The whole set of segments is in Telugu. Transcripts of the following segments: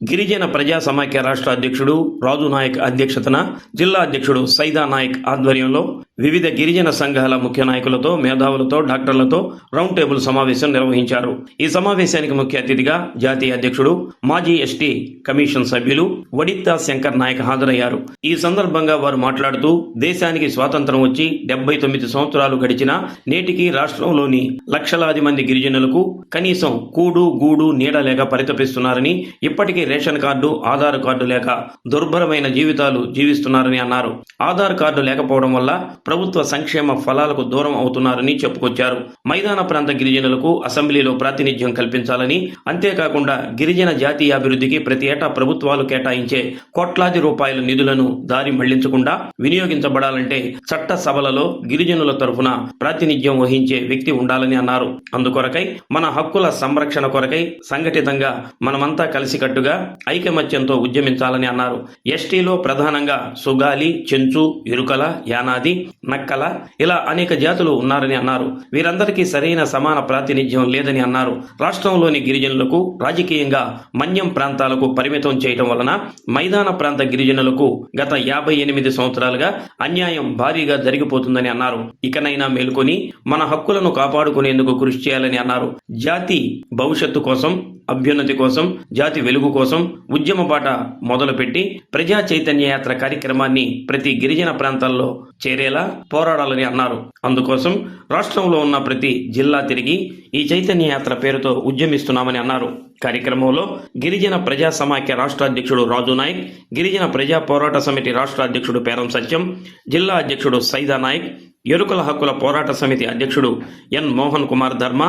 గిరిజన ప్రజా సమాఖ్య రాష్ట్ర అధ్యక్షుడు రాజు నాయక్ అధ్యక్షతన జిల్లా అధ్యక్షుడు సైదా నాయక్ ఆధ్వర్యంలో వివిధ గిరిజన సంఘాల ముఖ్య నాయకులతో మేధావులతో డాక్టర్లతో రౌండ్ టేబుల్ సమావేశం నిర్వహించారు. ఈ సమావేశానికి ముఖ్య అతిథిగా జాతీయ అధ్యక్షుడు మాజీ ఎస్టీ కమిషన్ సభ్యులు వడిత్తా శంకర్ నాయక్ హాజరయ్యారు. ఈ సందర్భంగా వారు మాట్లాడుతూ దేశానికి స్వాతంత్రం వచ్చి డెబ్బై తొమ్మిది సంవత్సరాలు గడిచినా నేటికి రాష్ట్రంలోని లక్షలాది మంది గిరిజనులకు కనీసం కూడు గూడు నీడ లేక పరితపిస్తున్నారని ఇప్పటికీ రేషన్ కార్డు ఆధార్ కార్డు లేక దుర్భరమైన జీవితాలు జీవిస్తున్నారని అన్నారు. ఆధార్ కార్డు లేకపోవడం వల్ల ప్రభుత్వ సంక్షేమ ఫలాలకు దూరం అవుతున్నారని చెప్పుకొచ్చారు. మైదాన ప్రాంత గిరిజనులకు అసెంబ్లీలో ప్రాతినిధ్యం కల్పించాలని అంతేకాకుండా గిరిజన జాతీయాభివృద్ధికి ప్రతి ఏటా ప్రభుత్వాలు కేటాయించే కోట్లాది రూపాయల నిధులను దారి మళ్ళించకుండా వినియోగించబడాలంటే చట్ట సభలలో గిరిజనుల తరఫున ప్రాతినిధ్యం వహించే వ్యక్తి ఉండాలని అన్నారు. అందుకొరకై మన హక్కుల సంరక్షణ కొరకై సంఘటితంగా మనమంతా కలిసికట్టుగా ఐకమత్యంతో ఉద్యమించాలని అన్నారు. ఎస్టీలో ప్రధానంగా సుగాలి చెంచు ఇరుకల యానాది నక్కల ఇలా అనేక జాతులు ఉన్నారని అన్నారు. వీరందరికీ సరైన సమాన ప్రాతినిధ్యం లేదని అన్నారు. రాష్ట్రంలోని గిరిజనులకు రాజకీయంగా మన్యం ప్రాంతాలకు పరిమితం చేయడం వలన మైదాన ప్రాంత గిరిజనులకు గత యాభై ఎనిమిది సంవత్సరాలుగా అన్యాయం భారీగా జరిగిపోతుందని అన్నారు. ఇకనైనా మేల్కొని మన హక్కులను కాపాడుకునేందుకు కృషి చేయాలని అన్నారు. జాతి భవిష్యత్తు కోసం అభ్యున్నతి కోసం జాతి వెలుగు కోసం ఉద్యమ బాట మొదలుపెట్టి ప్రజా చైతన్య యాత్ర కార్యక్రమాన్ని ప్రతి గిరిజన ప్రాంతాల్లో చేరేలా పోరాడాలని అన్నారు. అందుకోసం రాష్ట్రంలో ఉన్న ప్రతి జిల్లా తిరిగి ఈ చైతన్య యాత్ర పేరుతో ఉద్యమిస్తున్నామని అన్నారు. కార్యక్రమంలో గిరిజన ప్రజా సమాఖ్య రాష్ట్ర అధ్యక్షుడు రాజు నాయక్ గిరిజన ప్రజా పోరాట సమితి రాష్ట్ర అధ్యక్షుడు పేరం సత్యం జిల్లా అధ్యక్షుడు సైదా నాయక్ ఎరుకల హక్కుల పోరాట సమితి అధ్యక్షుడు ఎన్ మోహన్ కుమార్ ధర్మ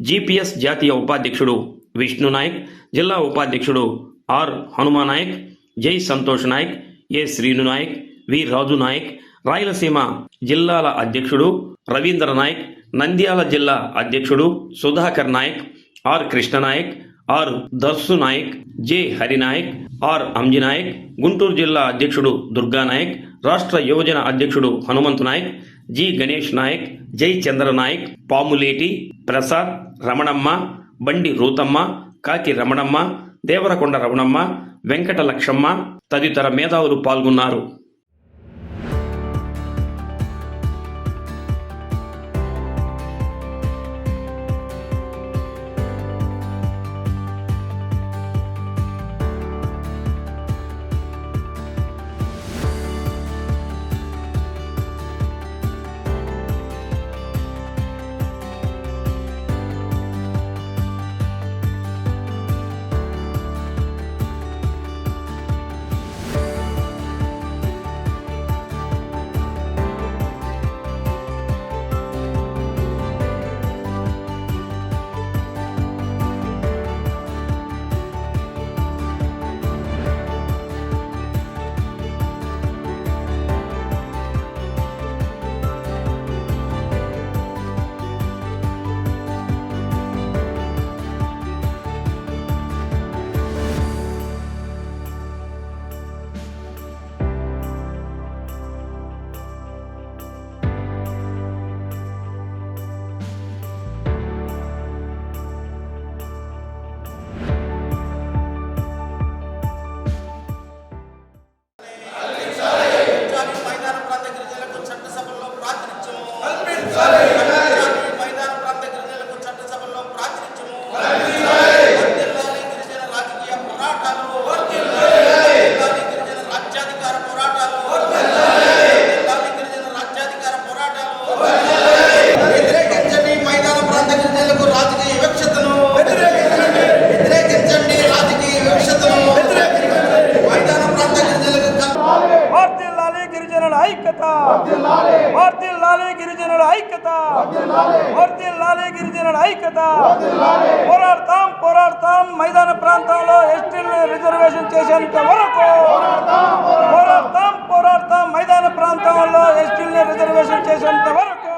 జీపీఎస్ జాతీయ ఉపాధ్యక్షుడు విష్ణు నాయక్ జిల్లా ఉపాధ్యక్షుడు ఆర్ హనుమా నాయక్ జై సంతోష్ నాయక్ ఏ శ్రీను నాయక్ వి రాజు నాయక్ రాయలసీమ జిల్లాల అధ్యక్షుడు రవీంద్ర నాయక్ నంద్యాల జిల్లా అధ్యక్షుడు Sudhakar Naik R Krishna Naik R Darsu Naik J Harinaik R Anjinaik Guntur జిల్లా అధ్యక్షుడు దుర్గా నాయక్ రాష్ట్ర యువజన అధ్యక్షుడు హనుమంతు నాయక్ జి గణేష్ నాయక్ జై చంద్ర నాయక్ పాములేటి ప్రసాద్ రమణమ్మ బండి రూతమ్మ కాకి రమణమ్మ దేవరకొండ రమణమ్మ వెంకట లక్షమ్మ తదితర మేధావులు పాల్గొన్నారు. పోరాడతాం మైదాన ప్రాంతంలో ఎస్టీలు రిజర్వేషన్ చేసేంత వరకు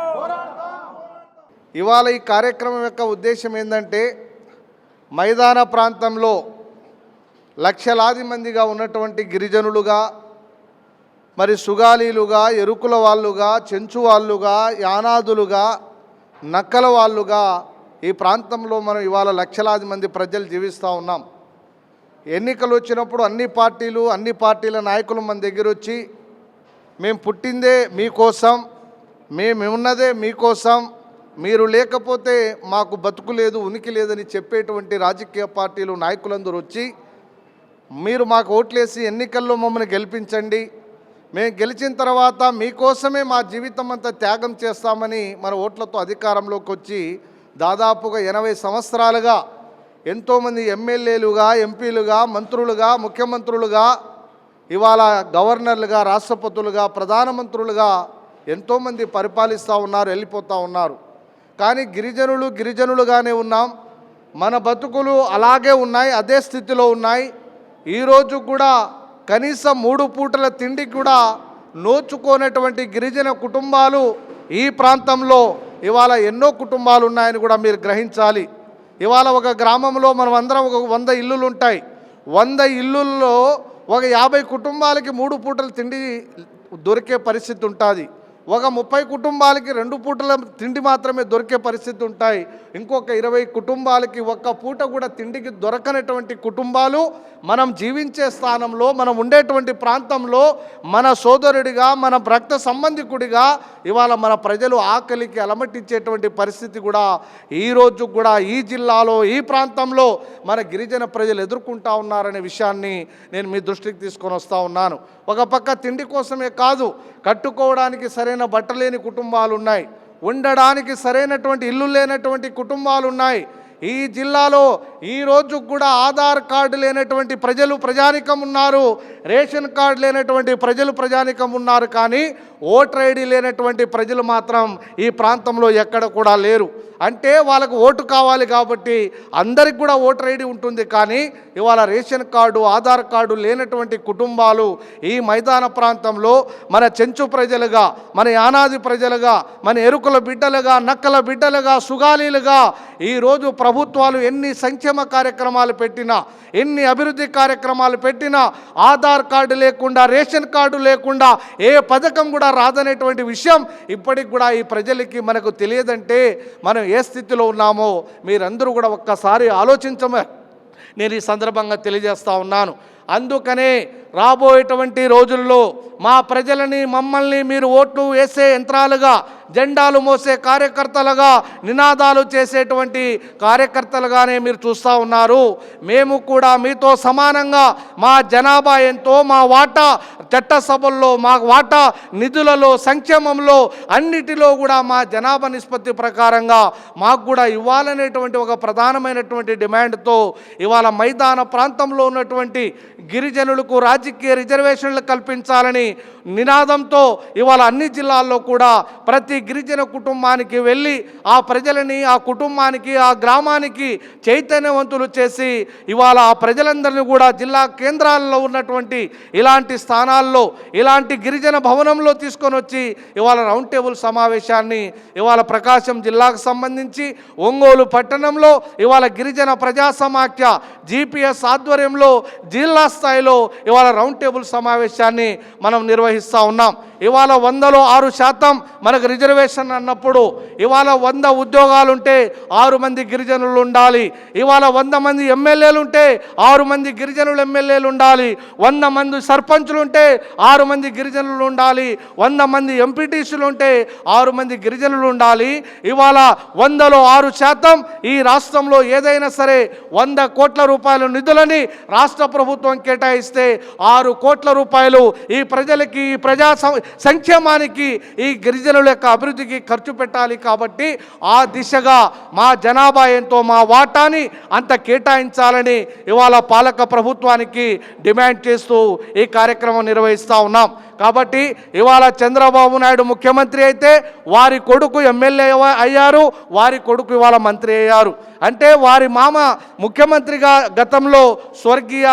ఇవాళ ఈ కార్యక్రమం యొక్క ఉద్దేశం ఏంటంటే మైదాన ప్రాంతంలో లక్షలాది మందిగా ఉన్నటువంటి గిరిజనులుగా మరి సుగాలీలుగా ఎరుకుల వాళ్ళుగా చెంచు వాళ్ళుగా యానాదులుగా నక్కల వాళ్ళుగా ఈ ప్రాంతంలో మనం ఇవాళ లక్షలాది మంది ప్రజలు జీవిస్తూ ఉన్నాం. ఎన్నికలు వచ్చినప్పుడు అన్ని పార్టీలు అన్ని పార్టీల నాయకులు మన దగ్గర వచ్చి మేము పుట్టిందే మీకోసం మేము ఉన్నదే మీకోసం మీరు లేకపోతే మాకు బతుకు లేదు ఉనికి లేదని చెప్పేటువంటి రాజకీయ పార్టీలు నాయకులందరూ వచ్చి మీరు మాకు ఓట్లేసి ఎన్నికల్లో మమ్మల్ని గెలిపించండి. మేము గెలిచిన తర్వాత మీకోసమే మా జీవితం అంతా త్యాగం చేస్తామని మన ఓట్లతో అధికారంలోకి వచ్చి దాదాపుగా ఎనభై సంవత్సరాలుగా ఎంతోమంది ఎమ్మెల్యేలుగా ఎంపీలుగా మంత్రులుగా ముఖ్యమంత్రులుగా ఇవాళ గవర్నర్లుగా రాష్ట్రపతులుగా ప్రధానమంత్రులుగా ఎంతోమంది పరిపాలిస్తూ ఉన్నారు వెళ్ళిపోతూ ఉన్నారు. కానీ గిరిజనులు గిరిజనులుగానే ఉన్నాం. మన బతుకులు అలాగే ఉన్నాయి అదే స్థితిలో ఉన్నాయి. ఈరోజు కూడా కనీసం మూడు పూటల తిండి కూడా నోచుకోనటువంటి గిరిజన కుటుంబాలు ఈ ప్రాంతంలో ఇవాళ ఎన్నో కుటుంబాలు ఉన్నాయని కూడా మీరు గ్రహించాలి. ఇవాళ ఒక గ్రామంలో మనం అందరం ఒక వంద ఇల్లులు ఉంటాయి వంద ఇల్లుల్లో ఒక యాభై కుటుంబాలకి మూడు పూటలు తిండి దొరికే పరిస్థితి ఉంటుంది. ఒక ముప్పై కుటుంబాలకి రెండు పూటల తిండి మాత్రమే దొరికే పరిస్థితి ఉంటాయి. ఇంకొక ఇరవై కుటుంబాలకి ఒక్క పూట కూడా తిండికి దొరకనటువంటి కుటుంబాలు మనం జీవించే స్థానంలో మనం ఉండేటువంటి ప్రాంతంలో మన సోదరుడిగా మన రక్త సంబంధికుడిగా ఇవాళ మన ప్రజలు ఆకలికి అలమటించేటువంటి పరిస్థితి కూడా ఈ రోజు కూడా ఈ జిల్లాలో ఈ ప్రాంతంలో మన గిరిజన ప్రజలు ఎదుర్కొంటా ఉన్నారనే విషయాన్ని నేను మీ దృష్టికి తీసుకొని వస్తూ ఉన్నాను. ఒక పక్క తిండి కోసమే కాదు కట్టుకోవడానికి సరే సరైన బట్టలేని కుటుంబాలు ఉన్నాయి ఉండడానికి సరైనటువంటి ఇల్లు లేనటువంటి కుటుంబాలు ఉన్నాయి ఈ జిల్లాలో ఈ రోజు కూడా ఆధార్ కార్డు లేనటువంటి ప్రజలు ప్రజానికం ఉన్నారు. రేషన్ కార్డు లేనటువంటి ప్రజలు ప్రజానికం ఉన్నారు. కానీ ఓటర్ ఐడి లేనటువంటి ప్రజలు మాత్రం ఈ ప్రాంతంలో ఎక్కడ కూడా లేరు. అంటే వాళ్ళకు ఓటు కావాలి కాబట్టి అందరికి కూడా ఓటర్ ఐడి ఉంటుంది. కానీ ఇవాళ రేషన్ కార్డు ఆధార్ కార్డు లేనటువంటి కుటుంబాలు ఈ మైదాన ప్రాంతంలో మన చెంచు ప్రజలుగా మన యానాది ప్రజలుగా మన ఎరుకుల బిడ్డలుగా నక్కల బిడ్డలుగా సుగాలీలుగా ఈరోజు ప్రభుత్వాలు ఎన్ని సంక్షేమ కార్యక్రమాలు పెట్టినా ఎన్ని అభివృద్ధి కార్యక్రమాలు పెట్టినా ఆధార్ కార్డు లేకుండా రేషన్ కార్డు లేకుండా ఏ పథకం కూడా రాదనేటువంటి విషయం ఇప్పటికి కూడా ఈ ప్రజలకి మనకు తెలియదంటే మనం ఏ స్థితిలో ఉన్నామో మీరందరూ కూడా ఒక్కసారి ఆలోచించమే నేను ఈ సందర్భంగా తెలియజేస్తా ఉన్నాను. అందుకనే రాబోయేటువంటి రోజుల్లో మా ప్రజలని మమ్మల్ని మీరు ఓట్లు వేసే యంత్రాలుగా జెండాలు మోసే కార్యకర్తలుగా నినాదాలు చేసేటువంటి కార్యకర్తలుగానే మీరు చూస్తూ ఉన్నారు. మేము కూడా మీతో సమానంగా మా జనాభా ఎంతో మా వాటా చట్టసభల్లో మా వాటా నిధులలో సంక్షేమంలో అన్నిటిలో కూడా మా జనాభా నిష్పత్తి ప్రకారంగా మాకు కూడా ఇవ్వాలనేటువంటి ఒక ప్రధానమైనటువంటి డిమాండ్తో ఇవాళ మైదాన ప్రాంతంలో ఉన్నటువంటి గిరిజనులకు రాజకీయ రిజర్వేషన్లు కల్పించాలని నినాదంతో ఇవాళ అన్ని జిల్లాల్లో కూడా ప్రతి గిరిజన కుటుంబానికి వెళ్ళి ఆ ప్రజలని ఆ కుటుంబానికి ఆ గ్రామానికి చైతన్యవంతులు చేసి ఇవాళ ఆ ప్రజలందరినీ కూడా జిల్లా కేంద్రాల్లో ఉన్నటువంటి ఇలాంటి స్థానాల్లో ఇలాంటి గిరిజన భవనంలో తీసుకొని వచ్చి ఇవాళ రౌండ్ టేబుల్ సమావేశాన్ని ఇవాళ ప్రకాశం జిల్లాకు సంబంధించి ఒంగోలు పట్టణంలో ఇవాళ గిరిజన ప్రజా సమాఖ్య జీపీఎస్ ఆధ్వర్యంలో జిల్లా స్థాయిలో ఇవాళ రౌండ్ టేబుల్ సమావేశాన్ని మనం నిర్వహిస్తూ ఉన్నాం. ఇవాళ వందలో ఆరు శాతం మనకు రిజర్వేషన్ అన్నప్పుడు ఇవాళ వంద ఉద్యోగాలు ఉంటే ఆరు మంది గిరిజనులు ఉండాలి. ఇవాళ వంద మంది ఎమ్మెల్యేలు ఉంటే ఆరు మంది గిరిజనులు ఎమ్మెల్యేలు ఉండాలి వంద మంది సర్పంచులు ఉంటే ఆరు మంది గిరిజనులు ఉండాలి. వంద మంది ఎంపీటీసీలు ఉంటే ఆరు మంది గిరిజనులు ఉండాలి. ఇవాళ వందలో ఆరు శాతం ఈ రాష్ట్రంలో ఏదైనా సరే వంద కోట్ల రూపాయల నిధులని రాష్ట్ర ప్రభుత్వం కేటాయిస్తే ఆరు కోట్ల రూపాయలు ఈ ప్రజలకి ఈ ప్రజా సం- సంక్షేమానికి ఈ గిరిజనుల యొక్క అభివృద్ధికి ఖర్చు పెట్టాలి కాబట్టి ఆ దిశగా మా జనాభా ఎంతో మా వాటాని అంత కేటాయించాలని ఇవాళ పాలక ప్రభుత్వానికి డిమాండ్ చేస్తూ ఈ కార్యక్రమం నిర్వహిస్తూ ఉన్నాం. కాబట్టి ఇవాళ చంద్రబాబు నాయుడు ముఖ్యమంత్రి అయితే వారి కొడుకు ఎమ్మెల్యే అయ్యారు వారి కొడుకు ఇవాళ మంత్రి అయ్యారు. అంటే వారి మామ ముఖ్యమంత్రిగా గతంలో స్వర్గీయ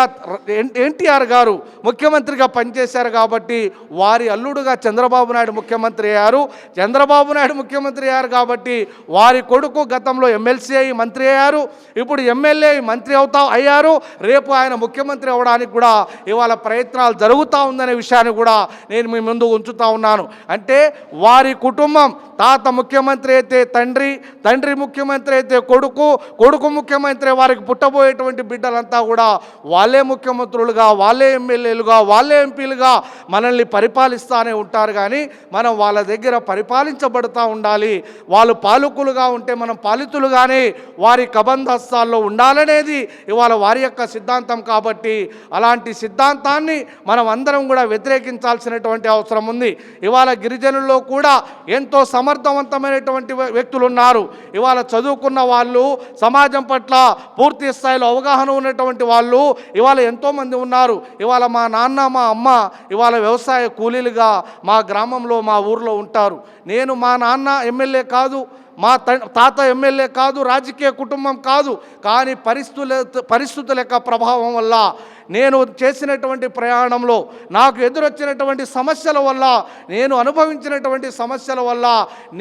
ఎన్టీఆర్ గారు ముఖ్యమంత్రిగా పనిచేశారు కాబట్టి వారి అల్లుడుగా చంద్రబాబు నాయుడు ముఖ్యమంత్రి అయ్యారు. చంద్రబాబు నాయుడు ముఖ్యమంత్రి అయ్యారు కాబట్టి వారి కొడుకు గతంలో ఎమ్మెల్సీ అయ్యి మంత్రి అయ్యారు. ఇప్పుడు ఎమ్మెల్యే మంత్రి అవుతా అయ్యారు. రేపు ఆయన ముఖ్యమంత్రి అవడానికి కూడా ఇవాళ ప్రయత్నాలు జరుగుతూ ఉందనే విషయాన్ని కూడా నేను మీ ముందు ఉంచుతా ఉన్నాను. అంటే వారి కుటుంబం తాత ముఖ్యమంత్రి అయితే తండ్రి తండ్రి ముఖ్యమంత్రి అయితే కొడుకు కొడుకు ముఖ్యమంత్రి వారికి పుట్టబోయేటువంటి బిడ్డలంతా కూడా వాళ్ళే ముఖ్యమంత్రులుగా వాళ్ళే ఎమ్మెల్యేలుగా వాళ్ళే ఎంపీలుగా మనల్ని పరిపాలిస్తానే ఉంటారు. కానీ మనం వాళ్ళ దగ్గర పరిపాలించబడుతూ ఉండాలి. వాళ్ళు పాలకులుగా ఉంటే మనం పాలితులుగానే వారి కబంధస్తాల్లో ఉండాలనేది ఇవాళ వారి యొక్క సిద్ధాంతం కాబట్టి అలాంటి సిద్ధాంతాన్ని మనం అందరం కూడా వ్యతిరేకించాల్సినటువంటి అవసరం ఉంది. ఇవాళ గిరిజనుల్లో కూడా ఎంతో సమర్థవంతమైనటువంటి వ్యక్తులు ఉన్నారు ఇవాళ చదువుకున్న వాళ్ళు సమాజం పట్ల పూర్తి స్థాయిలో అవగాహన ఉన్నటువంటి వాళ్ళు ఇవాళ ఎంతోమంది ఉన్నారు. ఇవాళ మా నాన్న మా అమ్మ ఇవాళ వ్యవసాయ కూలీలుగా మా గ్రామంలో మా ఊర్లో ఉంటారు. నేను మా నాన్న ఎమ్మెల్యే కాదు మా త- తాత ఎమ్మెల్యే కాదు రాజకీయ కుటుంబం కాదు. కానీ పరిస్థితుల పరిస్థితుల యొక్క ప్రభావం వల్ల నేను చేసినటువంటి ప్రయాణంలో నాకు ఎదురొచ్చినటువంటి సమస్యల వల్ల నేను అనుభవించినటువంటి సమస్యల వల్ల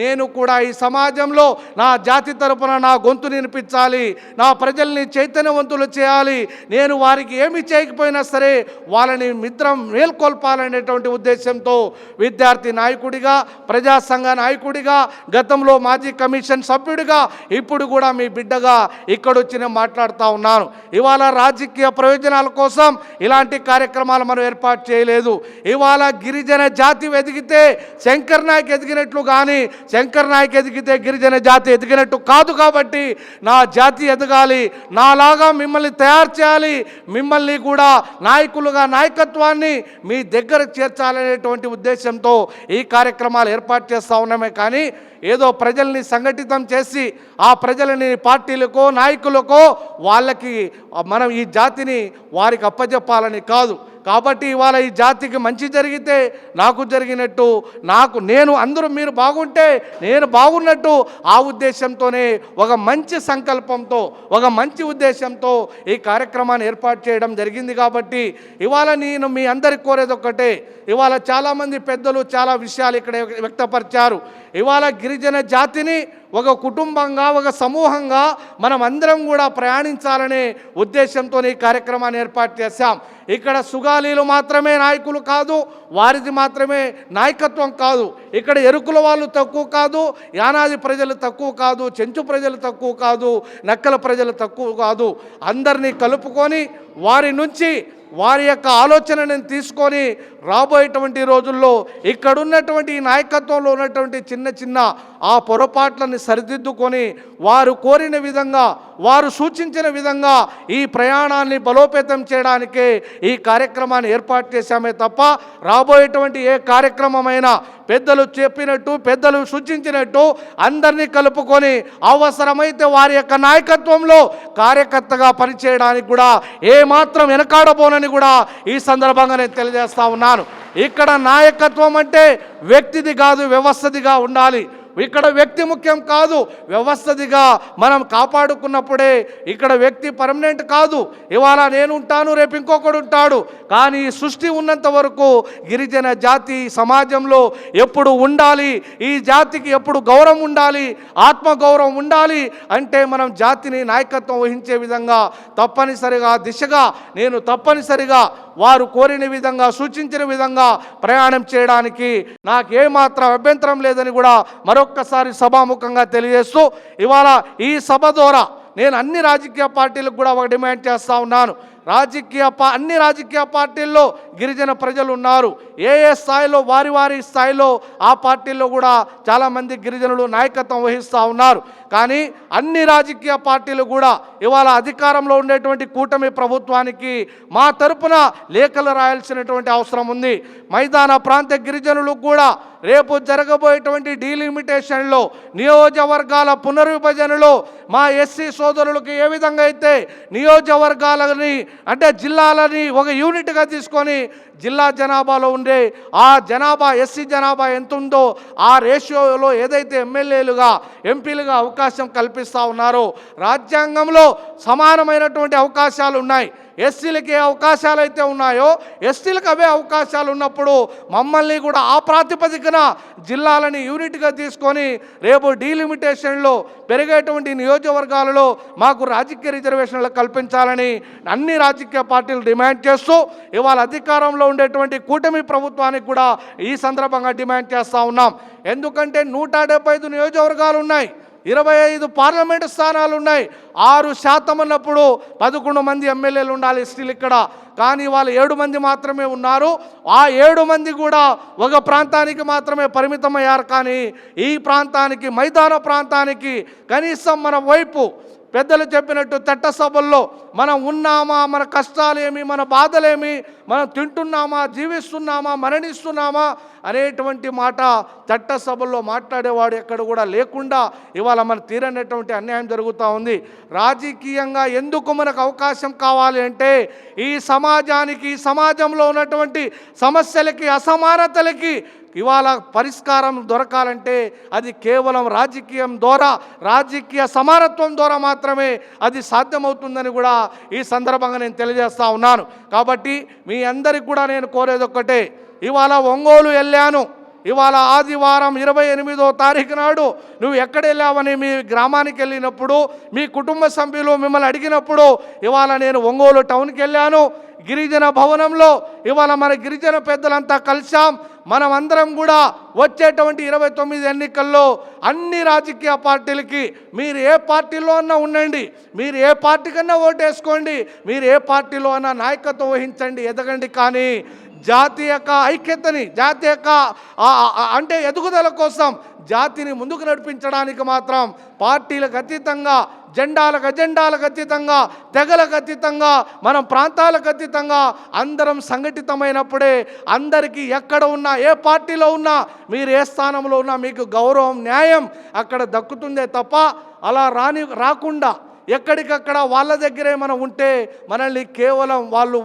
నేను కూడా ఈ సమాజంలో నా జాతి తరపున నా గొంతు వినిపించాలి నా ప్రజల్ని చైతన్యవంతులు చేయాలి నేను వారికి ఏమి చేయకపోయినా సరే వాళ్ళని మిత్రం మేల్కొల్పాలనేటువంటి ఉద్దేశంతో విద్యార్థి నాయకుడిగా ప్రజా సంఘ నాయకుడిగా గతంలో మాజీ కమిషన్ సభ్యుడిగా ఇప్పుడు కూడా మీ బిడ్డగా ఇక్కడొచ్చి నేను మాట్లాడుతూ ఉన్నాను. ఇవాళ రాజకీయ ప్రయోజనాల కోసం ఇలాంటి కార్యక్రమాలు మనం ఏర్పాటు చేయలేదు. ఇవాళ గిరిజన జాతి ఎదిగితే శంకర్ నాయక్ ఎదిగినట్లు కానీ శంకర్ నాయక్ ఎదిగితే గిరిజన జాతి ఎదిగినట్టు కాదు కాబట్టి నా జాతి ఎదగాలి. నాలాగా మిమ్మల్ని తయారు చేయాలి. మిమ్మల్ని కూడా నాయకులుగా నాయకత్వాన్ని మీ దగ్గర చేర్చాలనేటువంటి ఉద్దేశంతో ఈ కార్యక్రమాలు ఏర్పాటు చేస్తూ ఉన్నామే కానీ ఏదో ప్రజల్ని సంఘటితం చేసి ఆ ప్రజలని పార్టీలకో నాయకులకో వాళ్ళకి మనం ఈ జాతిని వారికి అప్పజెప్పాలని కాదు. కాబట్టి ఇవాళ ఈ జాతికి మంచి జరిగితే నాకు జరిగినట్టు నాకు నేను అందరూ మీరు బాగుంటే నేను బాగున్నట్టు ఆ ఉద్దేశంతోనే ఒక మంచి సంకల్పంతో ఒక మంచి ఉద్దేశంతో ఈ కార్యక్రమాన్ని ఏర్పాటు చేయడం జరిగింది కాబట్టి ఇవాళ నేను మీ అందరికి కోరేది ఒక్కటే. ఇవాళ చాలామంది పెద్దలు చాలా విషయాలు ఇక్కడ వ్యక్తపరిచారు. ఇవాళ గిరిజన జాతిని ఒక కుటుంబంగా ఒక సమూహంగా మనం అందరం కూడా ప్రయాణించాలనే ఉద్దేశంతో ఈ కార్యక్రమాన్ని ఏర్పాటు చేశాం. ఇక్కడ సుగాలీలు మాత్రమే నాయకులు కాదు వారిది మాత్రమే నాయకత్వం కాదు. ఇక్కడ ఎరుకుల వాళ్ళు తక్కువ కాదు యానాది ప్రజలు తక్కువ కాదు చెంచు ప్రజలు తక్కువ కాదు నక్కల ప్రజలు తక్కువ కాదు. అందరినీ కలుపుకొని వారి నుంచి వారి యొక్క ఆలోచనని తీసుకొని రాబోయేటువంటి రోజుల్లో ఇక్కడున్నటువంటి ఈ నాయకత్వంలో ఉన్నటువంటి చిన్న చిన్న ఆ పొరపాట్లని సరిదిద్దుకొని వారు కోరిన విధంగా వారు సూచించిన విధంగా ఈ ప్రయాణాన్ని బలోపేతం చేయడానికే ఈ కార్యక్రమాన్ని ఏర్పాటు చేశామే తప్ప రాబోయేటువంటి ఏ కార్యక్రమమైనా పెద్దలు చెప్పినట్టు పెద్దలు సూచించినట్టు అందరినీ కలుపుకొని అవసరమైతే వారి యొక్క నాయకత్వంలో కార్యకర్తగా పనిచేయడానికి కూడా ఏమాత్రం వెనకాడబోనని కూడా ఈ సందర్భంగా నేను తెలియజేస్తా ఉన్నాను. ఇక్కడ నాయకత్వం అంటే వ్యక్తిది కాదు వ్యవస్థదిగా ఉండాలి. ఇక్కడ వ్యక్తి ముఖ్యం కాదు వ్యవస్థదిగా మనం కాపాడుకున్నప్పుడే ఇక్కడ వ్యక్తి పర్మనెంట్ కాదు. ఇవాళ నేను ఉంటాను రేపు ఇంకొకడు ఉంటాడు. కానీ సృష్టి ఉన్నంత వరకు గిరిజన జాతి సమాజంలో ఎప్పుడు ఉండాలి ఈ జాతికి ఎప్పుడు గౌరవం ఉండాలి ఆత్మగౌరవం ఉండాలి అంటే మనం జాతిని నాయకత్వం వహించే విధంగా తప్పనిసరిగా దిశగా నేను తప్పనిసరిగా వారు కోరిన విధంగా సూచించిన విధంగా ప్రయాణం చేయడానికి నాకు ఏమాత్రం అభ్యంతరం లేదని కూడా మరొక్కసారి సభాముఖంగా తెలియజేస్తూ ఇవాళ ఈ సభ ద్వారా నేను అన్ని రాజకీయ పార్టీలకు కూడా ఒక డిమాండ్ చేస్తూ ఉన్నాను. రాజకీయ పా అన్ని రాజకీయ పార్టీల్లో గిరిజన ప్రజలు ఉన్నారు. ఏ ఏ స్థాయిలో వారి వారి స్థాయిలో ఆ పార్టీల్లో కూడా చాలామంది గిరిజనులు నాయకత్వం వహిస్తూ ఉన్నారు. కానీ అన్ని రాజకీయ పార్టీలు కూడా ఇవాళ అధికారంలో ఉండేటువంటి కూటమి ప్రభుత్వానికి మా తరపున లేఖలు రాయాల్సినటువంటి అవసరం ఉంది. మైదాన ప్రాంత గిరిజనులు కూడా రేపు జరగబోయేటువంటి డీలిమిటేషన్లో నియోజకవర్గాల పునర్విభజనలో మా ఎస్సీ సోదరులకు ఏ విధంగా అయితే నియోజకవర్గాలని అంటే జిల్లాలని ఒక యూనిట్గా తీసుకొని జిల్లా జనాభాలో ఉండే ఆ జనాభా ఎస్సీ జనాభా ఎంత ఉందో ఆ రేషియోలో ఏదైతే ఎమ్మెల్యేలుగా ఎంపీలుగా అవకాశం అవకాశం కల్పిస్తూ ఉన్నారు. రాజ్యాంగంలో సమానమైనటువంటి అవకాశాలు ఉన్నాయి. ఎస్సీలకి ఏ అవకాశాలు అయితే ఉన్నాయో ఎస్టీలకు అవే అవకాశాలు ఉన్నప్పుడు మమ్మల్ని కూడా ఆ ప్రాతిపదికన జిల్లాలని యూనిట్గా తీసుకొని రేపు డీలిమిటేషన్లో పెరిగేటువంటి నియోజకవర్గాలలో మాకు రాజకీయ రిజర్వేషన్లు కల్పించాలని అన్ని రాజకీయ పార్టీలు డిమాండ్ చేస్తూ ఇవాళ అధికారంలో ఉండేటువంటి కూటమి ప్రభుత్వానికి కూడా ఈ సందర్భంగా డిమాండ్ చేస్తూ ఉన్నాం. ఎందుకంటే నూట ఐదు నియోజకవర్గాలు ఉన్నాయి. ఇరవై ఐదు పార్లమెంటు స్థానాలు ఉన్నాయి ఆరు శాతం అన్నప్పుడు పదకొండు మంది ఎమ్మెల్యేలు ఉండాలి స్టిల్ ఇక్కడ. కానీ వాళ్ళు ఏడు మంది మాత్రమే ఉన్నారు. ఆ ఏడు మంది కూడా ఒక ప్రాంతానికి మాత్రమే పరిమితమయ్యారు. కానీ ఈ ప్రాంతానికి మైదాన ప్రాంతానికి కనీసం మన వైపు పెద్దలు చెప్పినట్టు చట్టసభల్లో మనం ఉన్నామా మన కష్టాలేమి మన బాధలేమి మనం తింటున్నామా జీవిస్తున్నామా మరణిస్తున్నామా అనేటువంటి మాట చట్టసభల్లో మాట్లాడేవాడు ఎక్కడ కూడా లేకుండా ఇవాళ మన తీరనటువంటి అన్యాయం జరుగుతూ ఉంది. రాజకీయంగా ఎందుకు మనకు అవకాశం కావాలి అంటే ఈ సమాజానికి ఈ సమాజంలో ఉన్నటువంటి సమస్యలకి అసమానతలకి ఇవాళ పరిష్కారం దొరకాలంటే అది కేవలం రాజకీయం ద్వారా రాజకీయ సమానత్వం ద్వారా మాత్రమే అది సాధ్యమవుతుందని కూడా ఈ సందర్భంగా నేను తెలియజేస్తా ఉన్నాను. కాబట్టి మీ అందరికి కూడా నేను కోరేది ఒక్కటే ఇవాళ ఒంగోలు వెళ్ళాను. ఇవాళ ఆదివారం ఇరవై ఎనిమిదో తారీఖు నాడు నువ్వు ఎక్కడ వెళ్ళావని మీ గ్రామానికి వెళ్ళినప్పుడు మీ కుటుంబ సభ్యులు మిమ్మల్ని అడిగినప్పుడు ఇవాళ నేను ఒంగోలు టౌన్కి వెళ్ళాను గిరిజన భవనంలో ఇవాళ మన గిరిజన పెద్దలంతా కలిసాం మనం అందరం కూడా వచ్చేటువంటి ఇరవై తొమ్మిది ఎన్నికల్లో అన్ని రాజకీయ పార్టీలకి మీరు ఏ పార్టీలో అన్నా ఉండండి మీరు ఏ పార్టీ కన్నా ఓటేసుకోండి మీరు ఏ పార్టీలో అన్నా నాయకత్వం వహించండి ఎదగండి. కానీ జాతి యొక్క ఐక్యతని జాతి యొక్క అంటే ఎదుగుదల కోసం జాతిని ముందుకు నడిపించడానికి మాత్రం పార్టీలకు అతీతంగా జెండాలకు అజెండాలకు అతీతంగా తెగలకు అతీతంగా మనం ప్రాంతాలకు అతీతంగా అందరం సంఘటితమైనప్పుడే అందరికీ ఎక్కడ ఉన్నా ఏ పార్టీలో ఉన్నా మీరు ఏ స్థానంలో ఉన్నా మీకు గౌరవం న్యాయం అక్కడ దక్కుతుందే తప్ప అలా రాని రాకుండా ఎక్కడికక్కడ వాళ్ళ దగ్గరే మనం ఉంటే మనల్ని కేవలం వాళ్ళు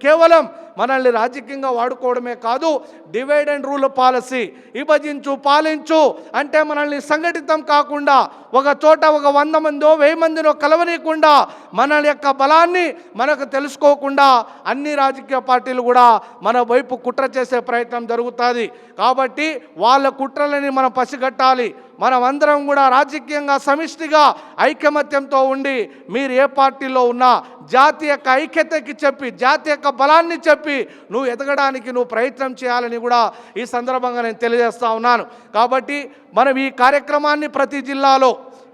కేవలం మనల్ని రాజకీయంగా వాడుకోవడమే కాదు డివైడ్ అండ్ రూల్ పాలసీ విభజించు పాలించు అంటే మనల్ని సంఘటితం కాకుండా ఒక చోట ఒక వంద మందో వెయ్యి మందినో కలవనీయకుండా మన యొక్క బలాన్ని మనకు తెలుసుకోకుండా అన్ని రాజకీయ పార్టీలు కూడా మన వైపు కుట్ర చేసే ప్రయత్నం జరుగుతుంది. కాబట్టి వాళ్ళ కుట్రలని మనం పసిగట్టాలి. మనం అందరం కూడా రాజకీయంగా సమిష్టిగా ఐకమత్యంతో ఉండి మీరు ఏ పార్టీలో ఉన్నా జాతి యొక్క ఐక్యతకి చెప్పి జాతి యొక్క బలాన్ని చెప్పి నువ్వు ఎదగడానికి నువ్వు ప్రయత్నం చేయాలని కూడా ఈ సందర్భంగా నేను తెలియజేస్తా ఉన్నాను. కాబట్టి మనం ఈ కార్యక్రమాన్ని ప్రతి జిల్లాలో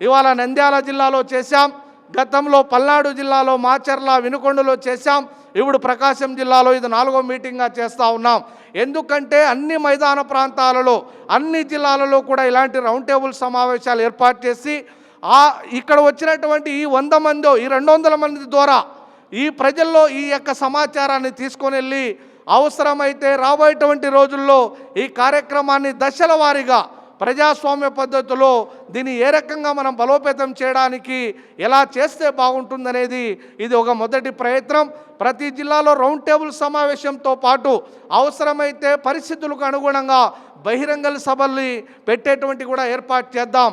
ఇవాళ నంద్యాల జిల్లాలో చేశాం. గతంలో పల్నాడు జిల్లాలో మాచర్ల వినుకొండలో చేశాం. ఇప్పుడు ప్రకాశం జిల్లాలో ఇది నాలుగో మీటింగ్గా చేస్తూ ఉన్నాం. ఎందుకంటే అన్ని మైదాన ప్రాంతాలలో అన్ని జిల్లాలలో కూడా ఇలాంటి రౌండ్ టేబుల్ సమావేశాలు ఏర్పాటు చేసి ఇక్కడ వచ్చినటువంటి ఈ వంద మందో ఈ రెండు వందల మంది ద్వారా ఈ ప్రజల్లో ఈ యొక్క సమాచారాన్ని తీసుకొని వెళ్ళి అవసరమైతే రాబోయేటువంటి రోజుల్లో ఈ కార్యక్రమాన్ని దశల వారీగా ప్రజాస్వామ్య పద్ధతిలో దీన్ని ఏ రకంగా మనం బలోపేతం చేయడానికి ఎలా చేస్తే బాగుంటుందనేది ఇది ఒక మొదటి ప్రయత్నం. ప్రతి జిల్లాలో రౌండ్ టేబుల్ సమావేశంతో పాటు అవసరమైతే పరిస్థితులకు అనుగుణంగా బహిరంగ సభల్ని పెట్టేటువంటి కూడా ఏర్పాటు చేద్దాం.